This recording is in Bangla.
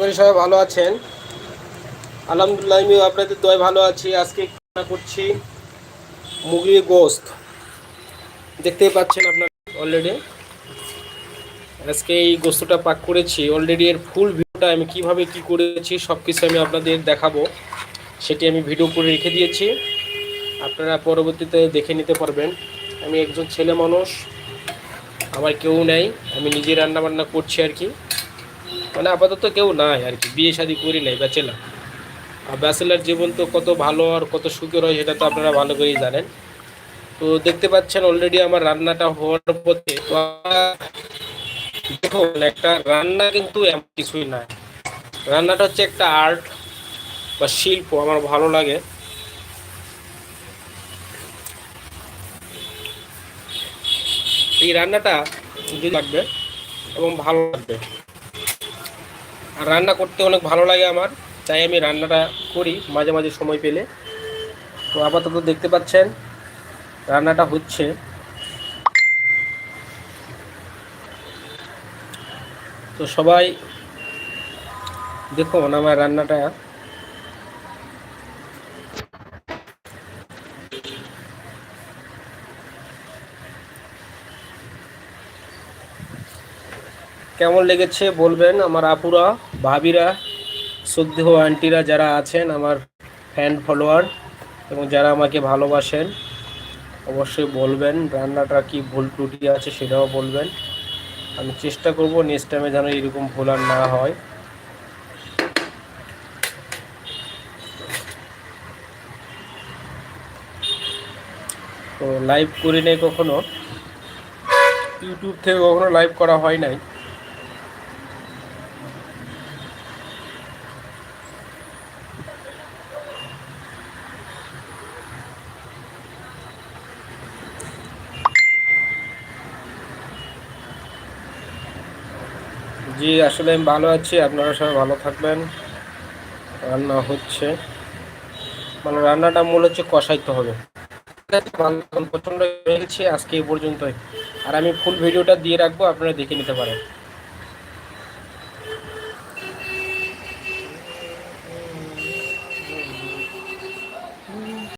করি সবাই ভালো আছেন? আলহামদুলিল্লাহ, আমিও আপনাদের দয় ভালো আছি। আজকে রান্না করছি মুগির গোস্ত। দেখতেই পাচ্ছেন আপনারা অলরেডি আজকে এই গোস্তটা পাক করেছি। অলরেডি এর ফুল ভিডিওটা আমি কীভাবে কি করেছি সব কিছু আমি আপনাদের দেখাবো। সেটি আমি ভিডিও করে রেখে দিয়েছি। আপনারা পরবর্তীতে দেখে নিতে পারবেন। আমি একজন ছেলে মানুষ, আমার কেউ নেই, আমি নিজে রান্না বান্না করছি আর কি। মানে আপাতত কেউ নাই আর কি, বিয়ে শাদি করি নাই ব্যাচেলার আর ব্যাচেলার জীবন তো কত ভালো আর কত সুখের হয় সেটা তো আপনারা ভালো করেই জানেন। তো দেখতে পাচ্ছেন অলরেডি আমার রান্নাটা হওয়ার পথে দেখুন, একটা রান্না কিন্তু এমন কিছুই না রান্নাটা হচ্ছে একটা আর্ট বা শিল্প, আমার ভালো লাগে। এই রান্নাটা যদি লাগবে এবং ভালো লাগবে। আর রান্না করতে অনেক ভালো লাগে আমার, তাই আমি রান্নাটা করি মাঝে মাঝে সময় পেলে। তো আপাতত দেখতে পাচ্ছেন, রান্নাটা হচ্ছে। তো সবাই দেখুন আমার রান্নাটা কেমন লেগেছে বলবেন আমার আপুরা, ভাবিরা, শ্রদ্ধেয় আন্টিরা যারা আছেন, আমার ফ্যান ফলোয়ার এবং যারা আমাকে ভালোবাসেন, অবশ্যই বলবেন রান্নাটা কি ভুল ত্রুটি আছে সেটাও বলবেন। আমি চেষ্টা করব নেক্সট টাইমে যেন এরকম ভুল আর না হয়। তো লাইভ করি নাই কখনো। ইউটিউব থেকে কখনো লাইভ করা হয় নাই। জি, আসলে আমি ভালো আছি, আপনারা সবাই ভালো থাকবেন। রান্না হচ্ছে। মানে রান্নাটা মূল হচ্ছে কষাইতে হবে। প্রচণ্ড আজকে এই পর্যন্তই। আর আমি ফুল ভিডিওটা দিয়ে রাখব, আপনারা দেখে নিতে পারেন।